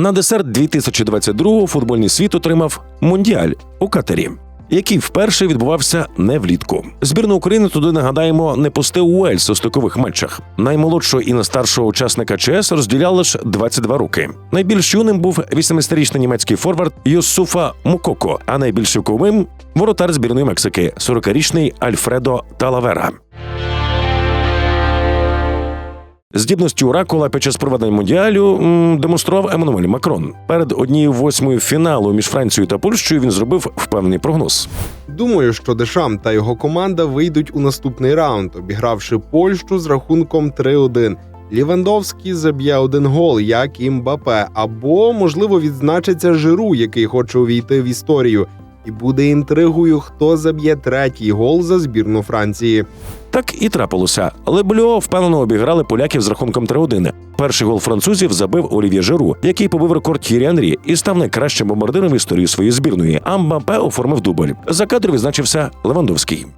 На десерт 2022-го футбольний світ отримав Мундіаль у Катері. Який вперше відбувався не влітку. Збірна України туди нагадаємо не пустив Уельс у стикових матчах. Наймолодшого і найстаршого учасника ЧС розділяли лише 22 роки. Найбільш юним був 80-річний німецький форвард Йосуфа Мукоко, а найбільш віковим воротар збірної Мексики, 40-річний Альфредо Талавера. Здібності Оракула під час проведення мундіалю демонстрував Еммануель Макрон. Перед однією восьмою фіналу між Францією та Польщею він зробив впевнений прогноз. Думаю, що Дешам та його команда вийдуть у наступний раунд, обігравши Польщу з рахунком 3-1. Лівандовський заб'є один гол, як і Мбапе, або можливо відзначиться Жиру, який хоче увійти в історію. І буде інтригою, хто заб'є третій гол за збірну Франції. Так і трапилося. Лебльо впевнено обіграли поляків з рахунком 3-1. Перший гол французів забив Олів'є Жиру, який побив рекорд Тірі Анрі і став найкращим бомбардиром в історії своєї збірної. А Мбапе оформив дубль. За кадр відзначився Левандовський.